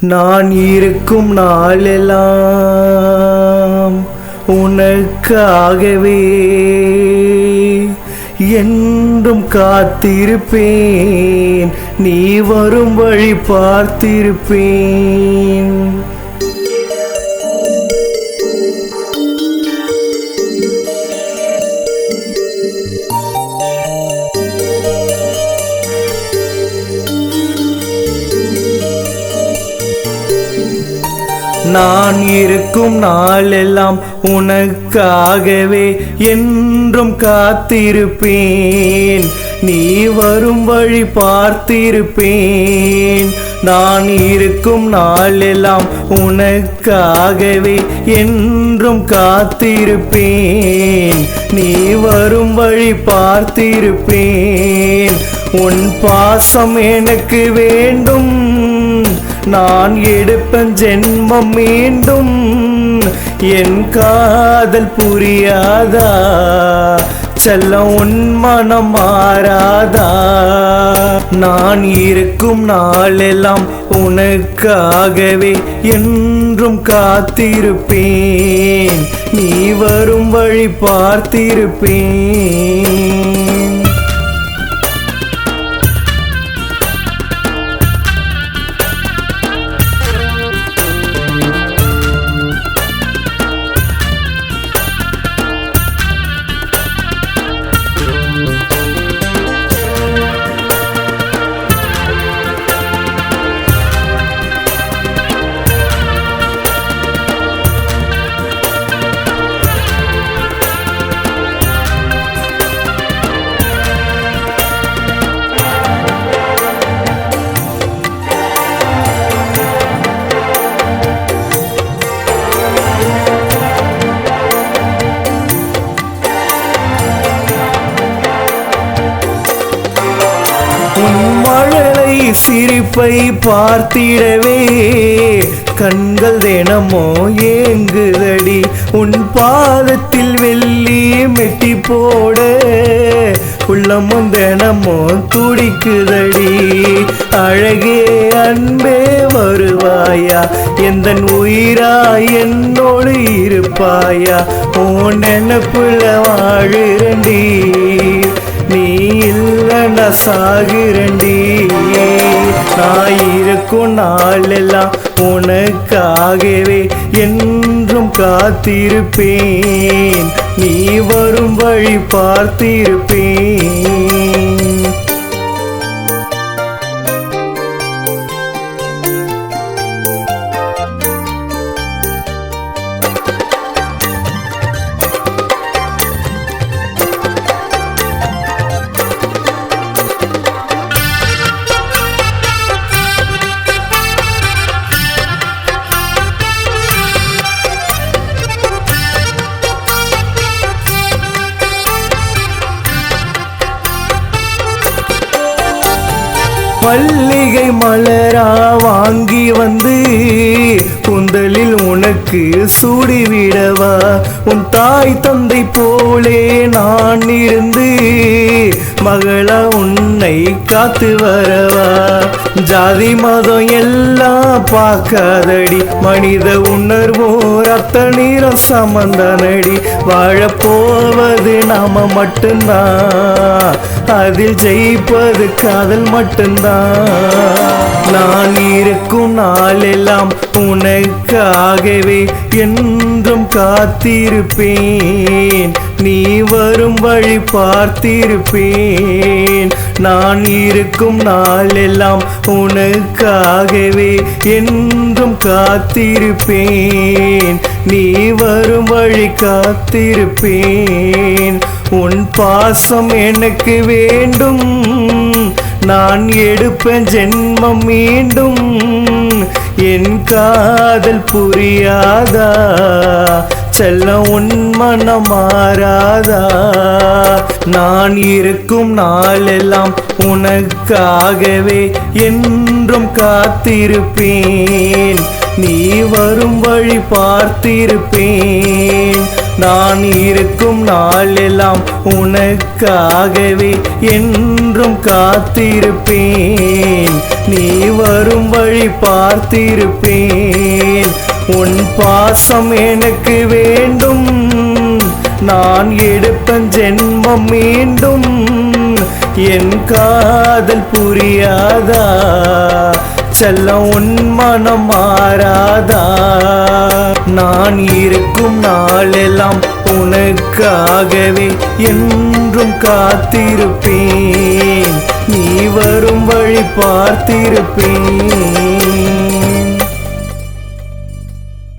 நான் இருக்கும் நாளெல்லாம் உனக்காகவே என்றும் காத்திருப்பேன். நீ வரும் வழி பார்த்திருப்பேன். நான் இருக்கும் நாளெல்லாம் உனக்காகவே என்றும் காத்திருப்பேன். நீ வரும் வழி பார்த்திருப்பேன். நான் இருக்கும் நாளெல்லாம் உனக்காகவே என்றும் காத்திருப்பேன். நீ வரும் வழி பார்த்திருப்பேன். உன் பாசம் எனக்கு வேண்டும். நான் எடுப்பேன் ஜென்மம் மீண்டும். என் காதல் புரியாதா? செல்லம் உன் மனம் மாறாதா? நான் இருக்கும் நாளெல்லாம் உனக்காகவே என்றும் காத்திருப்பேன். நீ வரும் வழி பார்த்திருப்பேன். சிரிப்பை பார்த்திடவே. கண்கள் தினமோ ஏங்குதடி உன் பாதத்தில் வெள்ளி மெட்டி போட. உள்ளமும் தினமோ துடிக்குதடி. அழகே அன்பே வருவாயா? எந்த உயிரா என்னோடு இருப்பாயா? உன் நினப்புல வாழுறண்டி நீ இல்லைன்னா சாகுறண்டி நான் இருக்கும் நாளெல்லாம் உனக்காகவே என்றும் காத்திருப்பேன். நீ வரும் வழி பார்த்திருப்பேன். பள்ளிகை மலரா வாங்கி வந்து கூந்தலில் உனக்கு சூடிவிடவா உன் தாய் தந்தை போலே நான் இருந்து மகளா உன்னை காத்து வரவா? ஜாதி மதம் எல்லாம் பார்க்காதடி. மனித உணர்வோ ரத்த நீரம் சமந்தனடி. வாழப்போவது நாம மட்டும்தான். அதில் ஜெயிப்பது காதல் மட்டும்தான். நான் இருக்கும் நாளெல்லாம் உனக்காகவே என்றும் காத்திருப்பேன். நீ வரும் வழி பார்த்திருப்பேன். நான் இருக்கும் நாளெல்லாம் உனக்காகவே என்றும் காத்திருப்பேன். நீ வரும் வழி காத்திருப்பேன். உன் பாசம் எனக்கு வேண்டும். நான் எடுப்பேன் ஜென்மம் மீண்டும். என் காதல் புரியாதா? செல்ல உன் மனம் மாறாதா? நான் இருக்கும் நாளெல்லாம் உனக்காகவே என்றும் காத்திருப்பேன். நீ வரும் வழி பார்த்திருப்பேன். நான் இருக்கும் நாளெல்லாம் உனக்காகவே என்றும் காத்திருப்பேன். நீ வரும் வழி பார்த்திருப்பேன். உன் பாசம் எனக்கு வேண்டும். நான் எடுப்பேன் ஜென்மம் மீண்டும். என் காதல் புரியாதா? செல்லம் உன் மனம் மாறாதா? நான் இருக்கும் நாளெல்லாம் உனக்காகவே என்றும் காத்திருப்பேன். நீ வரும் வழி பார்த்திருப்பேன்.